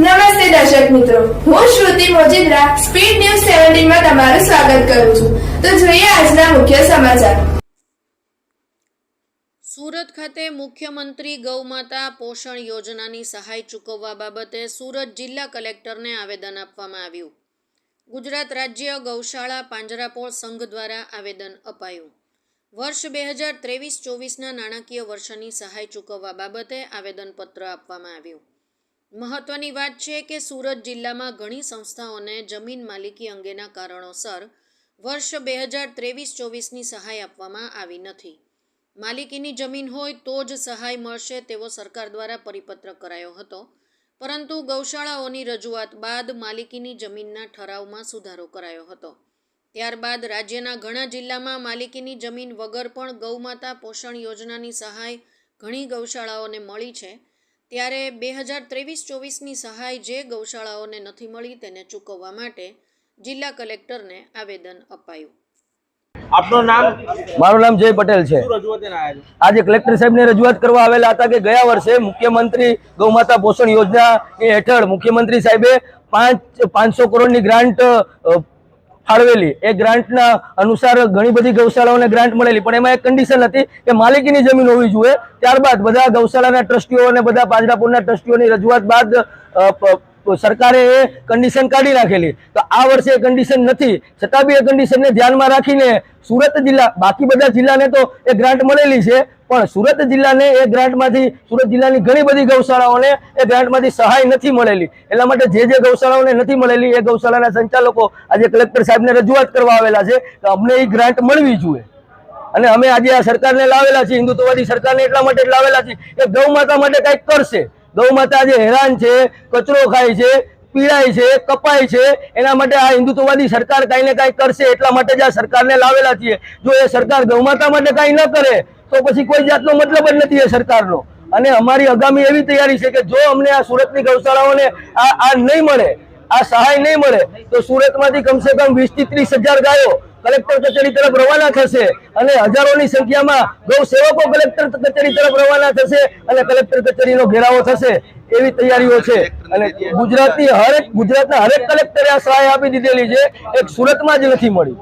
નમસ્તે દર્શક મિત્રો. હું શ્રુતિ મોજીદ્રા, સ્પીડ ન્યૂઝ સેવન્ટીનમાં તમારું સ્વાગત કરું છું. તો જોઈએ આજના મુખ્ય સમાચાર. સુરત ખાતે મુખ્યમંત્રી ગૌમાતા પોષણ યોજનાની સહાય ચૂકવવા બાબતે સુરત જિલ્લા કલેક્ટરને આવેદન આપવામાં આવ્યું. ગુજરાત રાજ્ય ગૌશાળા પાંજરાપોળ સંઘ દ્વારા આવેદન અપાયું. વર્ષ બે હજાર ત્રેવીસ ચોવીસના નાણાકીય વર્ષની સહાય ચૂકવવા બાબતે આવેદનપત્ર આપવામાં આવ્યું. મહત્વની વાત છે કે સુરત જિલ્લામાં ઘણી સંસ્થાઓને જમીન માલિકી અંગેના કારણોસર વર્ષ બે હજાર ત્રેવીસ ચોવીસની સહાય આપવામાં આવી નથી. માલિકીની જમીન હોય તો જ સહાય મળશે તેવો સરકાર દ્વારા પરિપત્ર કરાયો હતો. પરંતુ ગૌશાળાઓની રજૂઆત બાદ માલિકીની જમીનના ઠરાવમાં સુધારો કરાયો હતો. ત્યારબાદ રાજ્યના ઘણા જિલ્લામાં માલિકીની જમીન વગર પણ ગૌમાતા પોષણ યોજનાની સહાય ઘણી ગૌશાળાઓને મળી છે. ત્યારે બે હજાર ત્રેવીસ ચોવીસની સહાય જે ગૌશાળાઓને નથી મળી તેને ચૂકવવા માટે જિલ્લા કલેક્ટરને આવેદન અપાયું. આપનું નામ? મારું નામ જય પટેલ છે. આજે કલેક્ટર સાહેબને રજૂઆત કરવા આવેલા હતા કે ગયા વર્ષે મુખ્યમંત્રી ગૌમાતા પોષણ યોજના એ હેઠળ મુખ્યમંત્રી સાહેબે પાંચ પાંચસો કરોડની ગ્રાન્ટ ફાળવેલી. એ ગ્રાન્ટના અનુસાર ઘણી બધી ગૌશાળાઓને ગ્રાન્ટ મળેલી. પણ એમાં એક કન્ડિશન હતી કે માલિકીની જમીન હોવી જોઈએ. ત્યારબાદ બધા ગૌશાળાના ટ્રસ્ટીઓ અને બધા પાંજરાપુરના ટ્રસ્ટીઓની રજૂઆત બાદ પ- સરકારે એ કન્ડિશન કાઢી નાખેલી. તો આ વર્ષે એ કન્ડિશન નથી. છતાં બી એ કન્ડિશનને ધ્યાનમાં રાખીને સુરત જિલ્લા, બાકી બધા જિલ્લાને તો એ ગ્રાન્ટ મળેલી છે. પણ સુરત જિલ્લાને એ ગ્રાન્ટમાંથી સુરત જિલ્લાની ઘણી બધી ગૌશાળાઓને એ ગ્રાન્ટમાંથી સહાય નથી મળેલી. એટલા માટે જે જે ગૌશાળાઓને નથી મળેલી, એ ગૌશાળાના સંચાલકો આજે કલેક્ટર સાહેબને રજૂઆત કરવા આવેલા છે કે અમને એ ગ્રાન્ટ મળવી જોઈએ. અને અમે આજે આ સરકારને લાવેલા છીએ, હિન્દુત્વવાદી સરકારને એટલા માટે લાવેલા છીએ કે ગૌ માતા માટે કંઈક કરશે. ગૌ માતા જે હેરાન છે, કચરો ખાય છે, પીડાય છે, કપાય છે, એના માટે આ હિન્દુત્વવાદી સરકાર કાંઈ ને કાંઈ કરશે, એટલા માટે જ આ સરકારને લાવેલા છીએ. જો એ સરકાર ગૌ માતા માટે કાંઈ ન કરે, તો પછી કોઈ જાતનો મતલબ જ નથી એ સરકારનો. અને અમારી આગામી એવી તૈયારી છે કે જો અમને આ સુરતની ગૌશાળાઓને આ આ નહીં મળે, આ સહાય નહીં મળે, તો સુરતમાંથી કમસે કમ વીસથી ત્રીસ હજાર ગાયો કલેક્ટર કચેરી તરફ રવાના થશે અને હજારોની સંખ્યામાં ગૌ સેવકો કલેક્ટર કચેરી તરફ રવાના થશે અને કલેક્ટર કચેરીનો ઘેરાવો થશે એવી તૈયારીઓ છે. અને ગુજરાતની હરેક ગુજરાતના હરેક કલેક્ટરે આ સહાય આપી દીધેલી છે. એક સુરતમાં જ નથી મળી